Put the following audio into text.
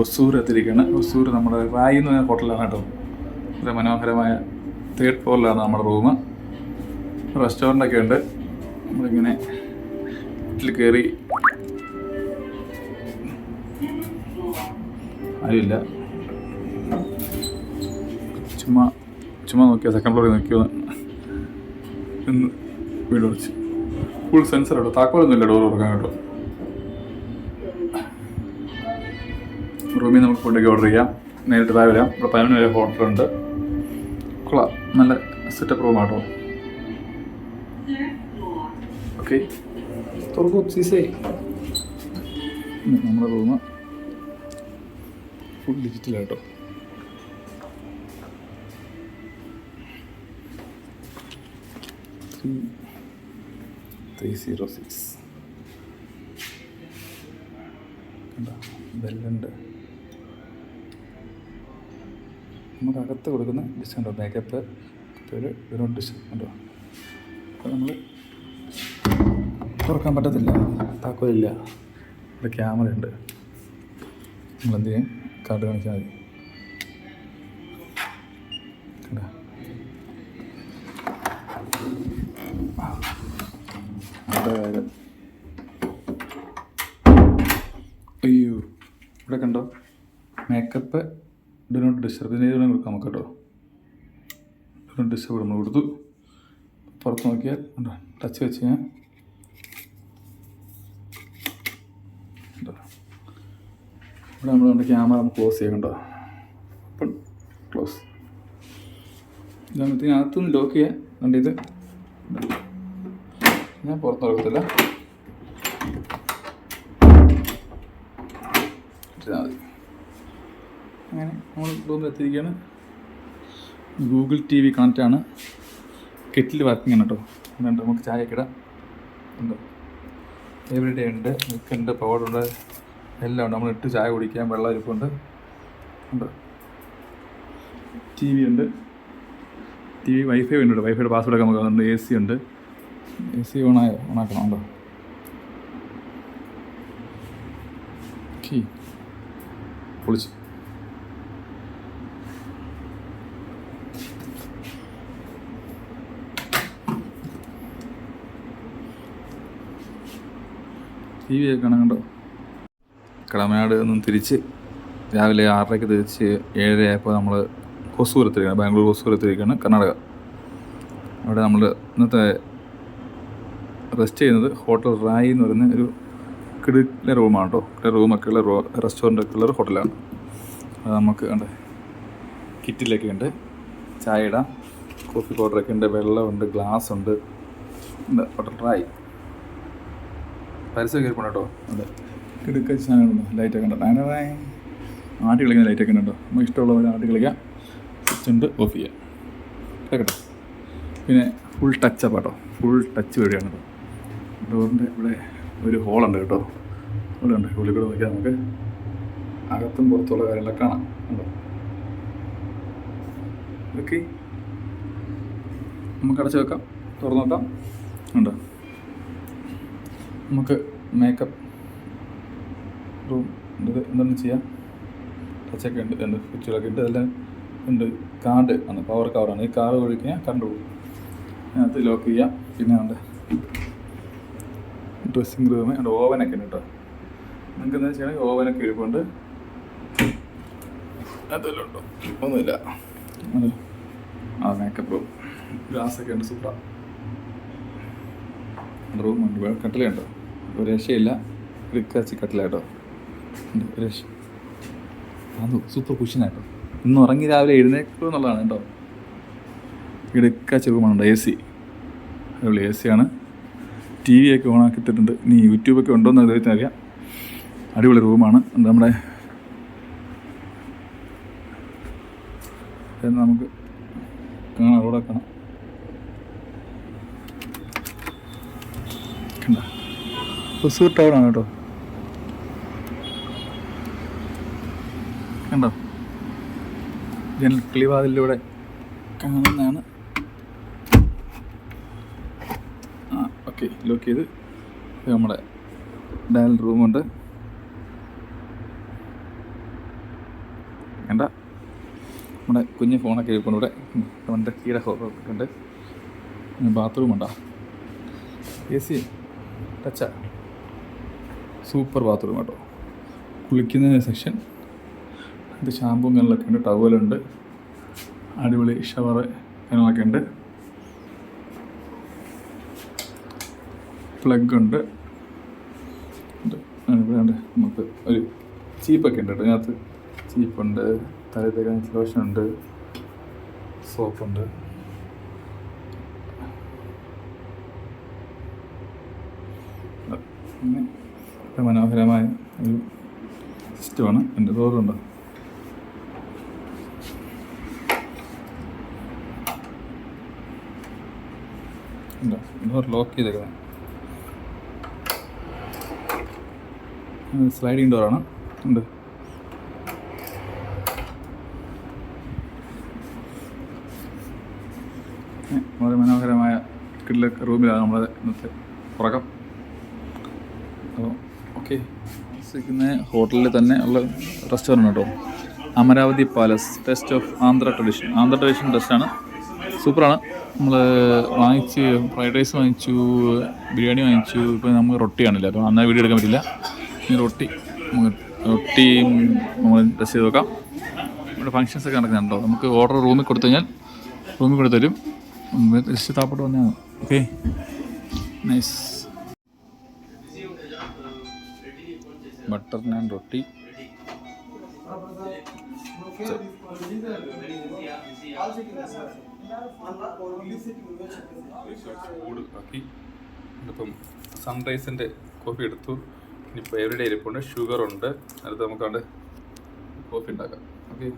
ഒസൂർ എത്തിയിരിക്കുകയാണ് ഒസൂർ നമ്മുടെ റായി എന്ന് പറഞ്ഞ ഹോട്ടലാണ് കേട്ടോ. വളരെ മനോഹരമായ തേർഡ് ഫ്ലോറിലാണ് നമ്മുടെ റൂം. റെസ്റ്റോറന്റൊക്കെ ഉണ്ട്. നമ്മളിങ്ങനെ വീട്ടിൽ കയറി ആരുമില്ല. ചുമ്മാ ചുമ്മാ നോക്കിയാൽ സെക്കൻഡ് ഫ്ലോറിൽ നോക്കിയോ എന്ന് വീട് വിളിച്ച് ഫുൾ സെൻസർ കേട്ടോ താക്കോലൊന്നുമില്ല ഡോർ തുറക്കാൻ കേട്ടോ. റൂമിൽ നമുക്ക് ഫുഡൊക്കെ ഓർഡർ ചെയ്യാം. നേരിട്ട് താഴെ വരാം. ഇവിടെ പതിനൊന്ന് വരെ ഹോട്ടലുണ്ട് കൊള്ളാം. നല്ല സെറ്റപ്പ് റൂമാട്ടോ ഓക്കെ തുറക്കൂ. സീസേ നമ്മുടെ റൂം ഫുൾ ഡിജിറ്റലാട്ടോ ത്രീ ത്രീ സീറോ സിക്സ് ബെല്ലുണ്ട് നമുക്ക് അകത്ത് കൊടുക്കുന്ന ഉണ്ടോ. മേക്കപ്പ് പേര് വിനോദ് ഡിഷ് ഉണ്ടോ അപ്പോൾ നമ്മൾ തുറക്കാൻ പറ്റത്തില്ല. താക്കോലില്ല. ഇവിടെ ക്യാമറ ഉണ്ട്. നമ്മൾ എന്ത് ചെയ്യും? കാർഡ് കാണിച്ചാൽ മതി. കണ്ടോ? അയ്യോ ഇവിടെ കണ്ടോ? മേക്കപ്പ് ഡു നോട്ട് ഡിസ്റ്റർബ് ഇതിന് കൊടുക്കാം നമുക്ക് കേട്ടോ. ഡു നോട്ട് ഡിസ്റ്റർബ് നമ്മൾ കൊടുത്തു. പുറത്ത് നോക്കിയാൽ ടച്ച് വെച്ച് ഞാൻ? ഇവിടെ നമ്മൾ നമ്മുടെ ക്യാമറ നമുക്ക് ക്ലോസ് ചെയ്യണ്ടോ അപ്പം ക്ലോസ് ഇതാകുമ്പോഴത്തേക്കും അകത്തുനിന്ന് ലോക്ക് ചെയ്യാൻ കണ്ട ഇത്? ഞാൻ പുറത്ത് നോക്കത്തില്ല. മതി. അങ്ങനെ. നമ്മൾ റൂമിൽ എത്തിയിരിക്കുകയാണ്. ഗൂഗിൾ ടി വി കണക്റ്റ് ആണ് കെറ്റിൽ വർക്കിംഗ് ആണ് കേട്ടോ. അതുകൊണ്ട് നമുക്ക് ചായ ഇടാം. ഉണ്ട്. എവറി ഡേ ഉണ്ട് മിൽക്ക് ഉണ്ട് പൗഡറുണ്ട് എല്ലാം ഉണ്ട്. നമ്മൾ ഇട്ട് ചായ കുടിക്കാൻ വെള്ളം ഇരിപ്പുണ്ട് ഉണ്ട്. ടി വി ഉണ്ട്. ടി വി വൈഫൈ ഉണ്ട് വൈഫൈയുടെ പാസ്വേഡ് ഒക്കെ നമുക്ക് ഉണ്ട് എ സി ഉണ്ട്. എ സി ഓണായോ ഓണാക്കണം ഉണ്ടോ? ഓക്കെ പൊളിച്ചു. ടി വി ഒക്കെ കാണാൻ കണ്ടോ? കടമനാട് നിന്നും തിരിച്ച് രാവിലെ ആറരയ്ക്ക് തിരിച്ച് ഏഴര ആയപ്പോൾ നമ്മൾ ഹൊസൂരത്തിരിക്കുകയാണ് ബാംഗ്ലൂർ ഹൊസൂരത്തിരിക്കുകയാണ് കർണാടക. അവിടെ നമ്മൾ ഇന്നത്തെ റെസ്റ്റ് ചെയ്യുന്നത് ഹോട്ടൽ റായി എന്ന് പറയുന്ന ഒരു കിടുക്കിലെ റൂമാണ് കേട്ടോ. കിട റൂമൊക്കെ ഉള്ള റോ റെസ്റ്റോറന്റ് ഒക്കെ ഉള്ള ഹോട്ടലാണ്. അത് നമുക്ക് ഉണ്ട് കിറ്റിലൊക്കെ ഉണ്ട്. ചായ ഇടാം. കോഫി പൗഡറൊക്കെ ഉണ്ട് വെള്ളമുണ്ട് ഗ്ലാസ് ഉണ്ട് ഹോട്ടൽ റായി. പരസ്യം കയറി പോണോ അതെ. കിടക്ക സാധനമുണ്ടോ ലൈറ്റൊക്കെ ഉണ്ടോ? അങ്ങനെ ആട്ടി കളിക്കുന്ന ലൈറ്റൊക്കെ ഉണ്ടോ? നമുക്ക് ഇഷ്ടമുള്ള പോലെ ആട്ടി കളിക്കാം. സ്വിച്ച് ഉണ്ട് ഓഫ് ചെയ്യാം. കേട്ടോ പിന്നെ ഫുൾ ടച്ചപ്പ് കേട്ടോ ഫുൾ ടച്ച് വഴിയാണ് കേട്ടോ ഡോറിന്റെ ഇവിടെ ഒരു ഹോളുണ്ട് കേട്ടോ. ഹോളുണ്ട് ഹോളിൽ കൂടെ നോക്കിയാൽ നമുക്ക് അകത്തും പുറത്തുള്ള കാര്യങ്ങളൊക്കെ കാണാം. ഉണ്ടോ? ഓക്കെ നമുക്ക് അടച്ചു വെക്കാം. തുറന്നു നോക്കാം. ഉണ്ടോ? നമുക്ക് മേക്കപ്പ് റൂം ഇത് എന്താണ് ചെയ്യാം? ടച്ചൊക്കെ ഉണ്ട് ഉണ്ട് സ്വിച്ചുകളൊക്കെ ഉണ്ട് അതെല്ലാം ഉണ്ട്. കാർഡ് ആണ് പവർ കവറാണ് ഈ കാർഡ് ഒഴിക്കാൻ കണ്ടു അതിനകത്ത് ലോക്ക് ചെയ്യാം പിന്നെ ഉണ്ട് ഡ്രസ്സിങ് റൂമ് ഉണ്ട് ഓവനൊക്കെ ഉണ്ട് കേട്ടോ. നിങ്ങൾക്ക് എന്താ ചെയ്യണമെങ്കിൽ ഓവനൊക്കെ ഇരിപ്പുണ്ട്. അതെല്ലാം ഉണ്ടോ? ഒന്നുമില്ല. ആ മേക്കപ്പ് റൂം ഗ്ലാസ്സൊക്കെ ഉണ്ട് സൂപ്പർ റൂമുണ്ട് കട്ടിലുണ്ടോ ഒരു രക്ഷയില്ല. ക്രിക്കാച്ചി കട്ടില കേട്ടോ രക്ഷ. അത് സൂപ്പർ കുഷ്യനാട്ടോ ഇന്ന് ഉറങ്ങി രാവിലെ എഴുന്നേക്കും എന്നുള്ളതാണ് കേട്ടോ. ഇടുക്ക ചെറുപ്പമാണുണ്ട് എ സി. അതുപോലെ എ സിയാണ് ടി വി ഒക്കെ ഓണാക്കി ഇട്ടിട്ടുണ്ട്. ഇനി യൂട്യൂബൊക്കെ ഉണ്ടോ എന്ന് അദ്ദേഹത്തിന് അറിയാം. അടിപൊളി റൂമാണ് നമ്മുടെ നമുക്ക് കാണാം. റോഡൊക്കെ കാണാം. കണ്ട? ഹുസൂർ ആണ് കേട്ടോ. കണ്ടോ? ജനൽ കിളിവാതിലൂടെ കാണുന്നതാണ്. ആ ഓക്കെ ലോക്ക് ചെയ്ത് നമ്മുടെ ഡയൽ റൂമുണ്ട് വേണ്ട നമ്മുടെ കുഞ്ഞ് ഫോണൊക്കെ ഇരിപ്പുണ്ട് ഇവിടെ. നമ്മുടെ കീട ഹോട്ടൊക്കെ ഉണ്ട്? ബാത്റൂമുണ്ടോ എ സി ടച്ചാ സൂപ്പർ ബാത്റൂം കേട്ടോ കുളിക്കുന്ന സെക്ഷൻ ഇത് ഷാമ്പും കനലൊക്കെ ഉണ്ട് ടവലുണ്ട് അടിപൊളി ഷവർ കനലൊക്കെ ഉണ്ട്. പ്ലഗ് ഉണ്ട്. ഇവിടെ നമുക്ക് ഒരു ചീപ്പൊക്കെ ഉണ്ട് കേട്ടോ. ഇതിനകത്ത് ചീപ്പുണ്ട് തലയിൽ തേക്കാൻ ലോഷൻ ഉണ്ട് സോപ്പുണ്ട് പിന്നെ ഒരു മനോഹരമായ ഒരു സിസ്റ്റമാണ് എന്റെ തോറുണ്ട് ലോക്ക് ചെയ്തേക്കുന്നത് സ്ലൈഡിങ് ഡോറാണ് ഉണ്ട്. വളരെ മനോഹരമായ കിഡ്ലക്ക് റൂമിലാണ് നമ്മളെ ഇന്നത്തെ ഉറക്കം. അപ്പോൾ ഓക്കെ. താമസിക്കുന്ന ഹോട്ടലിൽ തന്നെ ഉള്ള റെസ്റ്റോറന്റ് കേട്ടോ Amaravati palace taste of Andhra tradition Andhra tradition ടെസ്റ്റാണ് സൂപ്പറാണ് നമ്മൾ വാങ്ങിച്ച് ഫ്രൈഡ് റൈസ് വാങ്ങിച്ചു ബിരിയാണി വാങ്ങിച്ചു. ഇപ്പോൾ നമുക്ക് റൊട്ടിയാണില്ല അപ്പോൾ അന്നേ വീഡിയോ എടുക്കാൻ പറ്റില്ല. ഈ റൊട്ടി റൊട്ടി നമ്മൾ ടെസ്റ്റ് ചെയ്ത് നോക്കാം. ഇവിടെ ഫങ്ഷൻസ് ഒക്കെ നടക്കുന്നുണ്ടോ? നമുക്ക് ഓർഡർ റൂമിൽ കൊടുത്തു കഴിഞ്ഞാൽ റൂമിൽ കൊടുത്തരും തരും ജസ്റ്റ് താപ്പോട്ട് വന്നാൽ ഓക്കെ നൈസ് ബട്ടർ നാൻ റൊട്ടി ചൂടാക്കി ഇപ്പം സൺറൈസിന്റെ കോഫി എടുത്തു. ഇനിയിപ്പോൾ എവരിഡേ ഇരിപ്പുണ്ട്. ഷുഗർ ഉണ്ട്. അടുത്ത് നമുക്കവിടെ കോഫി ഉണ്ടാക്കാം. ഓക്കെ